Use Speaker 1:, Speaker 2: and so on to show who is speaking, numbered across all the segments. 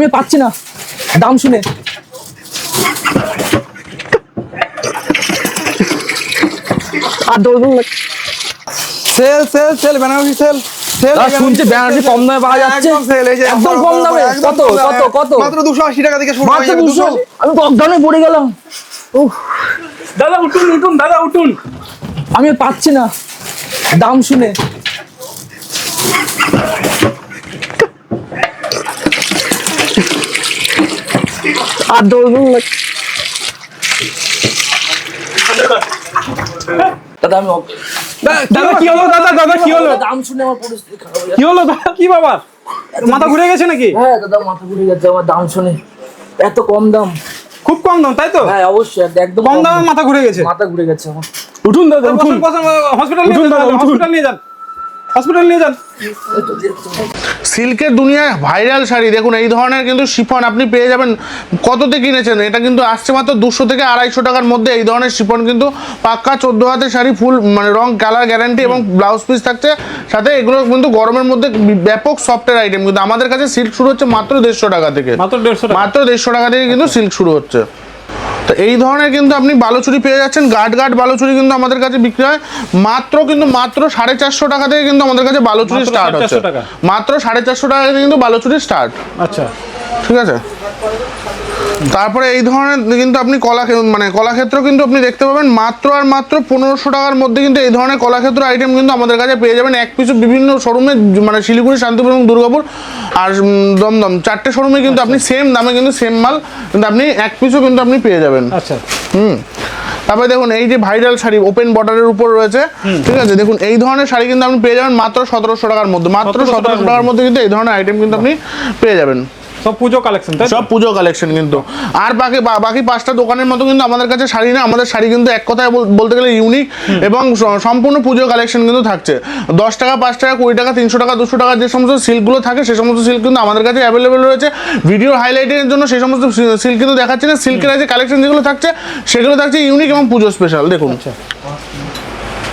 Speaker 1: আমি পাচ্ছি না। দাম শুনে। আর দৌড়
Speaker 2: sale sale sale Banarasi sale sale
Speaker 1: শুনছি বেনারসি কম দামে পাওয়া যাচ্ছে।
Speaker 2: একদম সেল এই যে
Speaker 1: একদম কম দামে। কত কত কত?
Speaker 2: মাত্র 280 টাকা থেকে শুরু হয়ে
Speaker 1: মাত্র
Speaker 2: যাবে।
Speaker 1: দুশো? আমি তো পড়ে গেলাম। উফ,
Speaker 3: দাদা উঠুন উঠুন দাদা উঠুন।
Speaker 1: আমি পাচ্ছি না। দাম শুনে। আর দৌড় দাদা আমি
Speaker 3: দাদা কি হলো? দাদা? দাদা কি হলো?
Speaker 1: দাম শুনে আমার পরিস্থিতি খারাপ
Speaker 3: কি হলো দাদা? কি বাবা মাথা ঘুরে গেছে নাকি?
Speaker 1: হ্যাঁ দাদা মাথা ঘুরে যাচ্ছে আমার দাম শুনে। এত কম দাম।
Speaker 3: খুব কম দাম তাই তো?
Speaker 1: হ্যাঁ অবশ্যই একদম- একদম
Speaker 3: কম দামে মাথা ঘুরে গেছে।
Speaker 1: মাথা ঘুরে গেছে আমার।
Speaker 3: উঠুন দাদা উঠুন। হসপিটাল নিয়ে যান হসপিটাল নিয়ে যান। হসপিটাল নিয়ে যান।
Speaker 4: সিল্কের দুনিয়ায় ভাইরাল শাড়ি। দেখুন এই ধরনের কিন্তু শিফন আপনি পেয়ে যাবেন। কততে কিনেছেন? এটা কিন্তু আসছে মাত্র দুশো থেকে আড়াইশো টাকার মধ্যে। এই ধরনের শিফন কিন্তু পাক্কা চোদ্দ হাতের শাড়ি ফুল মানে রং কালার গ্যারান্টি এবং ব্লাউজ পিস থাকছে। সাথে এগুলো কিন্তু গরমের মধ্যে ব্যাপক সফটের আইটেম কিন্তু আমাদের কাছে সিল্ক শুরু হচ্ছে মাত্র দেড়শো টাকা থেকে।
Speaker 3: মাত্র দেড়শো
Speaker 4: মাত্র দেড়শো টাকা থেকে কিন্তু সিল্ক শুরু হচ্ছে। তো এই ধরনের কিন্তু আপনি বালুচুরি পেয়ে যাচ্ছেন। গার্ড গার্ড বালুচুরি কিন্তু আমাদের কাছে বিক্রি হয়। মাত্র কিন্তু মাত্র সাড়ে চারশো টাকা থেকে কিন্তু আমাদের কাছে বালুচুরি স্টার্ট হচ্ছে। মাত্র সাড়ে চারশো টাকা থেকে কিন্তু বালুচুরি স্টার্ট
Speaker 3: আচ্ছা।
Speaker 4: ঠিক আছে? তারপরে এই ধরনের কিন্তু আপনি কলা মানে কলাক্ষেত্র কিন্তু আপনি দেখতে পাবেন মাত্র আর মাত্র পনেরোশো টাকার মধ্যে কিন্তু এই ধরনের কলাক্ষেত্র আইটেম কিন্তু আমাদের কাছে পেয়ে যাবেন। এক পিছু বিভিন্ন শোরুমে মানে শিলিগুড়ি শান্তিপুর এবং দুর্গাপুর। আর দমদম চারটে শোরুমে কিন্তু আপনি সেম দামে কিন্তু সেম মাল কিন্তু আপনি এক পিছু কিন্তু আপনি পেয়ে যাবেন।
Speaker 3: আচ্ছা।
Speaker 4: হুম। তারপরে দেখুন এই যে ভাইরাল শাড়ি ওপেন বর্ডারের উপর রয়েছে ঠিক আছে? দেখুন এই ধরনের শাড়ি কিন্তু আপনি পেয়ে যাবেন মাত্র সতেরোশো টাকার মধ্যে মাত্র সতেরোশো টাকার মধ্যে। কিন্তু এই ধরনের আইটেম কিন্তু আপনি পেয়ে যাবেন।
Speaker 3: সব পুজো কালেকশন তাই
Speaker 4: সব পুজো কালেকশন কিন্তু। আর বাকি বাকি পাঁচটা দোকানের মতো কিন্তু আমাদের কাছে শাড়ি না আমাদের শাড়ি কিন্তু এক কথায় বলতে গেলে ইউনিক এবং সম্পূর্ণ পুজো কালেকশন কিন্তু থাকছে। দশ টাকা পাঁচ টাকা কুড়ি টাকা তিনশো টাকা দুশো টাকা যে সমস্ত সিল্কগুলো থাকে সে সমস্ত সিল্ক কিন্তু আমাদের কাছে অ্যাভেলেবেল রয়েছে। ভিডিও হাইলাইটের জন্য সেই সমস্ত সিল্ক কিন্তু দেখাচ্ছে না। সিল্কের যে কালেকশন যেগুলো থাকছে সেগুলো থাকছে ইউনিক এবং পুজো স্পেশাল দেখুন।
Speaker 3: আচ্ছা।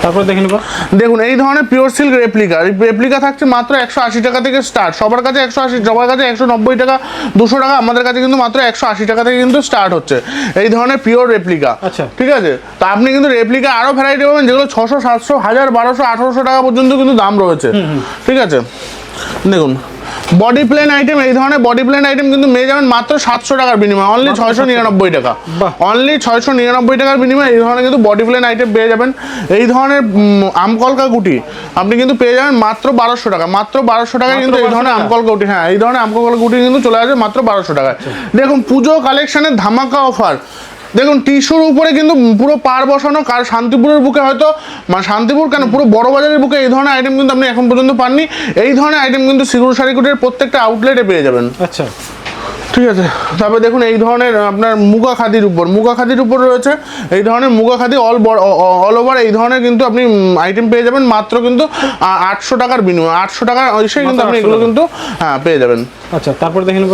Speaker 3: তারপর দেখে নিব।
Speaker 4: দেখুন এই ধরনের পিওর সিল্ক রেপ্লিকা রেপ্লিকা থাকছে মাত্র একশো আশি টাকা থেকে স্টার্ট সবার কাছে একশো আশি সবার কাছে একশো নব্বই টাকা দুশো টাকা আমাদের কাছে কিন্তু মাত্র একশো আশি টাকা থেকে কিন্তু স্টার্ট হচ্ছে। এই ধরনের পিওর রেপ্লিকা
Speaker 3: আচ্ছা।
Speaker 4: ঠিক আছে? তো আপনি কিন্তু রেপ্লিকা আরও ভ্যারাইটি পাবেন যেগুলো ছশো সাতশো হাজার বারোশো আঠারোশো টাকা পর্যন্ত কিন্তু দাম রয়েছে। ঠিক আছে? দেখুন বডি প্লেন আইটেম এই ধরনের বডি প্লেন আইটেম কিন্তু মেয়ে যাবেন মাত্র সাতশো টাকার বিনিময়ে অনলি ছয়শো নিরানব্বই টাকা। অনলি ছয়শো নিরানব্বই টাকার বিনিময়ে এই ধরনের কিন্তু বডি প্লেন আইটেম পেয়ে যাবেন। এই ধরনের আমকলকা গুটি আপনি কিন্তু পেয়ে যাবেন মাত্র বারোশো টাকা। মাত্র বারোশো টাকায় কিন্তু এই ধরনের আমকলকা গুটি হ্যাঁ এই ধরনের আমকলকা গুটি কিন্তু চলে আসবে মাত্র বারোশো টাকায়। দেখুন পুজো কালেকশনের ধামাকা অফার দেখুন, টিস্যুর উপরে কিন্তু পুরো পার বসানো, কার শান্তিপুরের বুকে হয়তো মানে শান্তিপুর কেন, পুরো বড় বাজারের বুকে এই ধরনের আইটেম কিন্তু আপনি এখন পর্যন্ত পাননি। এই ধরনের আইটেম কিন্তু সিগুর সারিকুটের প্রত্যেকটা আউটলেটে পেয়ে যাবেন।
Speaker 3: আচ্ছা।
Speaker 4: ঠিক আছে তারপরে দেখুন এই ধরনের আপনার মুগা খাদির উপর মুগা খাদির উপর রয়েছে এই ধরনের muga khadi all all over এই ধরনের কিন্তু আপনি আইটেম পেয়ে যাবেন মাত্র কিন্তু আটশো টাকার বিনিময়ে আটশো টাকার এসে কিন্তু আপনি এগুলো কিন্তু হ্যাঁ পেয়ে যাবেন।
Speaker 3: আচ্ছা তারপর দেখে নিব।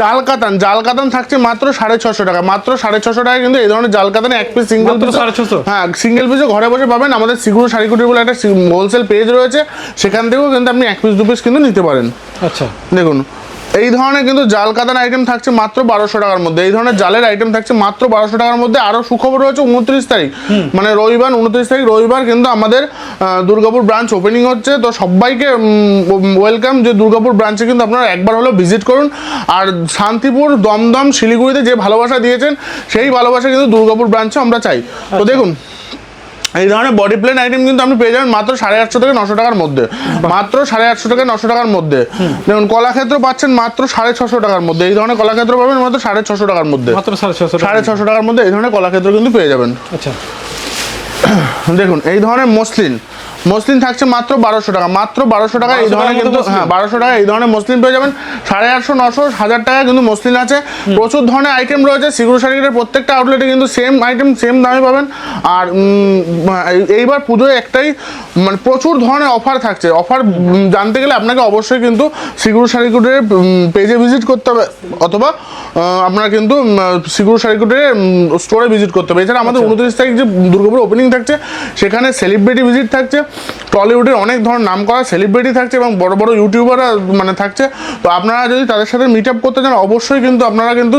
Speaker 4: জাল কাতান জাল কাতান থাকছে মাত্র সাড়ে ছশো টাকা মাত্র সাড়ে ছশো টাকা কিন্তু এই ধরনের জাল কাতানে এক পিস সিঙ্গেল
Speaker 3: সাড়ে ছশো?
Speaker 4: হ্যাঁ সিঙ্গেল পিসে ঘরে বসে পাবেন আমাদের সিগুরো শাড়িকুটির বলে একটা হোলসেল পেজ রয়েছে সেখান থেকেও কিন্তু আপনি এক পিস দু পিস কিন্তু নিতে পারেন।
Speaker 3: আচ্ছা।
Speaker 4: দেখুন এই ধরনের কিন্তু জাল কাতান আইটেম থাকছে মাত্র বারোশো টাকার মধ্যে। এই ধরনের জালের আইটেম থাকছে মাত্র বারোশো টাকার মধ্যে। আরও সুখবর রয়েছে উনত্রিশ তারিখ। মানে রবিবার উনত্রিশ তারিখ রবিবার কিন্তু আমাদের দুর্গাপুর ব্রাঞ্চ ওপেনিং হচ্ছে। তো সবাইকে ওয়েলকাম যে দুর্গাপুর ব্রাঞ্চে কিন্তু আপনারা একবার হলেও ভিজিট করুন। আর শান্তিপুর দমদম শিলিগুড়িতে যে ভালোবাসা দিয়েছেন সেই ভালোবাসা কিন্তু দুর্গাপুর ব্রাঞ্চে আমরা চাই। তো দেখুন এই ধরনের বডি প্লেন আইটেম কিন্তু আপনি পেয়ে যাবেন মাত্র সাড়ে আটশো থেকে নশো টাকার মধ্যে। মাত্র সাড়ে আটশো থেকে নশো টাকার মধ্যে। দেখুন কলাক্ষেত্র পাচ্ছেন মাত্র সাড়ে ছশো টাকার মধ্যে। এই ধরনের কলাক্ষেত্র পাবেন মাত্র সাড়ে ছশো টাকার মধ্যে।
Speaker 3: মাত্র সাড়ে ছশো
Speaker 4: সাড়ে ছশো টাকার মধ্যে এই ধরনের কলাক্ষেত্র কিন্তু পেয়ে যাবেন।
Speaker 3: আচ্ছা।
Speaker 4: দেখুন এই ধরনের মসলিন মসলিন থাকছে মাত্র বারোশো টাকা। মাত্র বারোশো টাকা এই ধরনের কিন্তু হ্যাঁ বারোশো টাকা এই ধরনের মসলিন পেয়ে যাবেন। সাড়ে আটশো নশো হাজার টাকা কিন্তু মসলিন আছে। প্রচুর ধরনের আইটেম রয়েছে। সিগুরো শাড়ির প্রত্যেকটা আউটলেটে কিন্তু সেম আইটেম সেম দামে পাবেন। আর এইবার পুজোয় একটাই মানে প্রচুর ধরনের অফার থাকছে। অফার জানতে গেলে আপনাকে অবশ্যই কিন্তু সিগুরো শাড়িকুটের পেজে ভিজিট করতে হবে। অথবা আপনার কিন্তু সিগুরো শাড়িকুটের স্টোরে ভিজিট করতে হবে। এছাড়া আমাদের উনত্রিশ তারিখ যে দুর্গাপুর ওপেনিং থাকছে সেখানে সেলিব্রিটি ভিজিট থাকছে। টলিউডের অনেক ধরনের নাম করা সেলিব্রিটি থাকছে এবং বড় বড় ইউটিউবাররা মানে থাকছে। তো আপনারা যদি তাদের সাথে মিট আপ করতে চান অবশ্যই কিন্তু আপনারা কিন্তু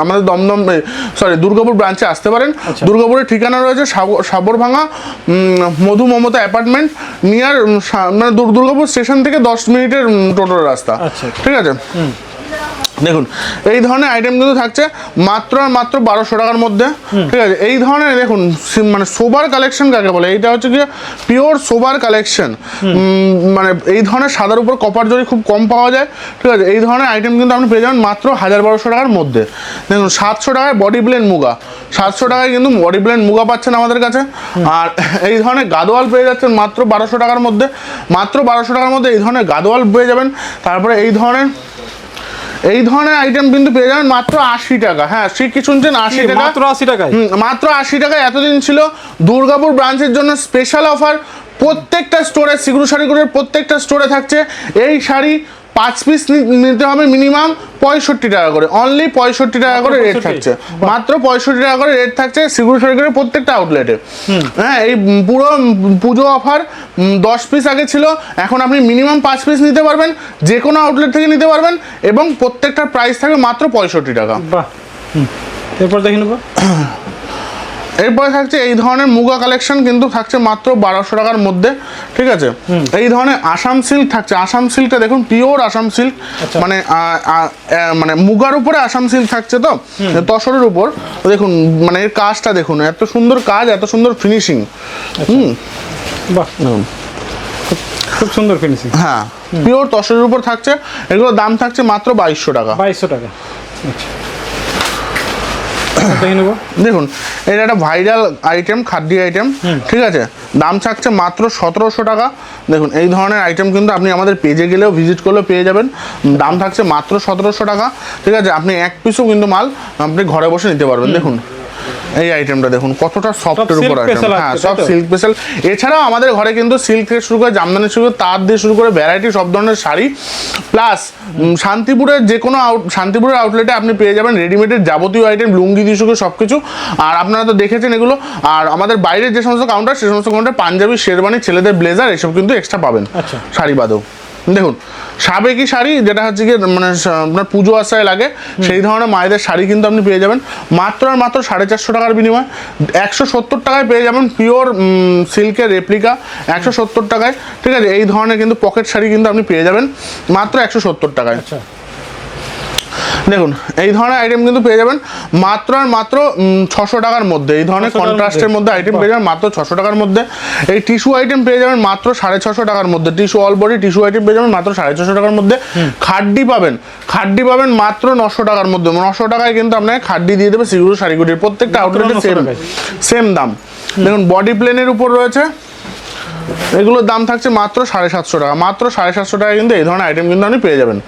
Speaker 4: আমাদের দমদম সরি দুর্গাপুর ব্রাঞ্চে আসতে পারেন। দুর্গাপুরের ঠিকানা রয়েছে সাব- সাবরভাঙা মধু মমতা অ্যাপার্টমেন্ট নিয়ার মানে দুর- দুর্গাপুর স্টেশন থেকে দশ মিনিটের টোটাল রাস্তা।
Speaker 3: আচ্ছা।
Speaker 4: ঠিক আছে? দেখুন এই ধরনের আইটেম কিন্তু থাকছে মাত্র আর মাত্র বারোশো টাকার মধ্যে। ঠিক আছে? এই ধরনের দেখুন মানে সোবার কালেকশন কাকে বলে? এইটা হচ্ছে কি পিওর সোবার কালেকশন মানে এই ধরনের সাদার উপর কপার জরি খুব কম পাওয়া যায়। ঠিক আছে? এই ধরনের আইটেম কিন্তু আপনি পেয়ে যাবেন মাত্র হাজার বারোশো টাকার মধ্যে। দেখুন সাতশো টাকায় বডি ব্লেন্ড মুগা। সাতশো টাকায় কিন্তু বডি ব্লেন্ড মুগা পাচ্ছেন আমাদের কাছে। আর এই ধরনের গাদোয়াল পেয়ে যাচ্ছেন মাত্র বারোশো টাকার মধ্যে। মাত্র বারোশো টাকার মধ্যে এই ধরনের গাদোয়াল পেয়ে যাবেন। তারপরে এই ধরনের এই ধরনের আইটেম কিন্তু পেয়ে যাবেন মাত্র আশি টাকা। হ্যাঁ ঠিক কি শুনছেন আশি টাকা।
Speaker 3: মাত্র আশি টাকায়?
Speaker 4: মাত্র আশি টাকা এতদিন ছিল দুর্গাপুর ব্রাঞ্চের জন্য স্পেশাল অফার প্রত্যেকটা স্টোরে সিগুরু শাড়িগুলোর প্রত্যেকটা স্টোরে থাকছে। এই শাড়ি পাঁচ পিস নিতে হবে মিনিমাম পঁয়ষট্টি টাকা করে। অনলি পঁয়ষট্টি টাকা করে রেট থাকছে। মাত্র পঁয়ষট্টি টাকা করে রেট থাকছে সিগুরু শাড়িগুলোর প্রত্যেকটা আউটলেটে হ্যাঁ এই পুরো পুজো অফার দশ পিস আগে ছিল। এখন আপনি মিনিমাম পাঁচ পিস নিতে পারবেন যে কোনো আউটলেট থেকে নিতে পারবেন এবং প্রত্যেকটার প্রাইস থাকবে মাত্র পঁয়ষট্টি টাকা।
Speaker 3: বাহ। এরপর দেখে নেব।
Speaker 4: এরপরে থাকছে এই ধরনের মুগা কালেকশন কিন্তু থাকছে মাত্র বারোশো টাকার মধ্যে ঠিক আছে? এই ধরনের আসাম সিল্ক থাকছে। আসাম সিল্কটা দেখুন পিওর আসাম সিল্ক মানে আ, আ, আ, মানে মুগার উপরে আসাম সিল্ক থাকছে তো? তসরের উপর। দেখুন মানে এর কাজটা দেখুন এত সুন্দর কাজ এত সুন্দর ফিনিশিং হুম।
Speaker 3: বাহ। খুব সুন্দর ফিনিশিং
Speaker 4: হ্যাঁ পিওর তসরের উপর থাকছে। এগুলোর দাম থাকছে মাত্র বাইশশো টাকা।
Speaker 3: বাইশশো টাকা। আচ্ছা।
Speaker 4: দেখুন এটা একটা ভাইরাল আইটেম খাদ্য আইটেম ঠিক আছে? দাম থাকছে মাত্র সতেরোশো টাকা। দেখুন এই ধরনের আইটেম কিন্তু আপনি আমাদের পেজে গেলেও ভিজিট করলেও পেয়ে যাবেন। দাম থাকছে মাত্র সতেরোশো টাকা। ঠিক আছে? আপনি এক পিসও কিন্তু মাল আপনি ঘরে বসে নিতে পারবেন। দেখুন এই আইটেমটা দেখুন কতটা সফটের উপর আইটেম হ্যাঁ সব সিল্ক স্পেশাল এছাড়াও আমাদের ঘরে কিন্তু সিল্ক থেকে শুরু করে জামদানি শুরু করে তার দিয়ে শুরু করে ভ্যারাইটি সব ধরনের শাড়ি। প্লাস শান্তিপুরের যে কোনো আউট শান্তিপুরের আউটলেটে আপনি পেয়ে যাবেন রেডিমেডের যাবতীয় আইটেম লুঙ্গি দিয়ে শুরু করে সব কিছু আর আপনারা তো দেখেছেন এগুলো। আর আমাদের বাইরের যে সমস্ত কাউন্টার সে সমস্ত কাউন্টার পাঞ্জাবি শেরবানি ছেলেদের ব্লেজার এসব কিন্তু এক্সট্রা পাবেন।
Speaker 3: আচ্ছা।
Speaker 4: শাড়ি বাদেও। দেখুন, সাবেকি শাড়ি, যেটা হচ্ছে কি মানে আপনার পুজো আশ্রয় লাগে, সেই ধরনের মায়েদের শাড়ি কিন্তু আপনি পেয়ে যাবেন। মাত্র আর মাত্র সাড়ে চারশো টাকার বিনিময়, একশো সত্তর টাকায় পেয়ে যাবেন পিওর সিল্কের রেপ্লিকা একশো সত্তর টাকায়, ঠিক আছে? এই ধরনের কিন্তু পকেট শাড়ি কিন্তু আপনি পেয়ে যাবেন, মাত্র একশো সত্তর টাকায়।
Speaker 3: আচ্ছা।
Speaker 4: দেখুন এই ধরনের আইটেম কিন্তু পেয়ে যাবেন মাত্র আর মাত্র ছশো টাকার মধ্যে। এই ধরনের কন্ট্রাস্টের
Speaker 3: মধ্যে।
Speaker 4: আইটেম পেয়ে যাবেন মাত্র ছশো টাকার মধ্যে। এই টিস্যু আইটেম পেয়ে যাবেন মাত্র সাড়ে ছশো টাকার মধ্যে। Tissue all body tissue item পেয়ে যাবেন মাত্র সাড়ে ছশো টাকার মধ্যে। খাড্ডি পাবেন। খাড্ডি পাবেন মাত্র নশো টাকার মধ্যে। নশো টাকায় কিন্তু আপনাকে খাড্ডি দিয়ে দেবে সিগুলো শাড়িগুটির প্রত্যেকটা আউটলেটে সেম সেম দাম। দেখুন বডি প্লেনের উপর রয়েছে এগুলোর দাম থাকছে মাত্র সাড়ে সাতশো টাকা। মাত্র সাড়ে সাতশো টাকা কিন্তু এই ধরনের আইটেম কিন্তু আপনি পেয়ে যাবেন।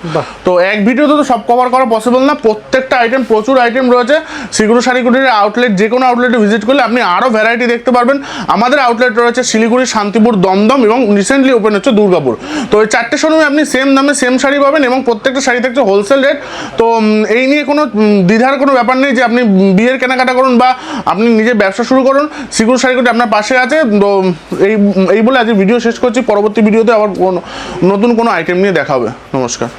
Speaker 4: তো এক ভিডিওতে তো সব কভার করা পসিবল না প্রত্যেকটা আইটেম প্রচুর আইটেম রয়েছে। সিগুরু শাড়িগুটির আউটলেট যে কোনো আউটলেটে ভিজিট করলে আপনি আরও ভ্যারাইটি দেখতে পারবেন। আমাদের আউটলেট রয়েছে শিলিগুড়ি শান্তিপুর দমদম এবং রিসেন্টলি ওপেন হচ্ছে দুর্গাপুর। তো এই চারটে শোরুমে আপনি সেম দামে সেম শাড়ি পাবেন এবং প্রত্যেকটা শাড়ি থাকছে হোলসেল রেট তো এই নিয়ে কোনো দ্বিধার কোনো ব্যাপার নেই যে আপনি বিয়ের কেনাকাটা করুন বা আপনি নিজে ব্যবসা শুরু করুন। সিগুরু শাড়িগুটি আপনার পাশে আছে। তো উম, এই বলে আজকে ভিডিও শেষ করছি। পরবর্তী ভিডিওতে আবার নতুন কোনো আইটেম নিয়ে দেখাবে নমস্কার।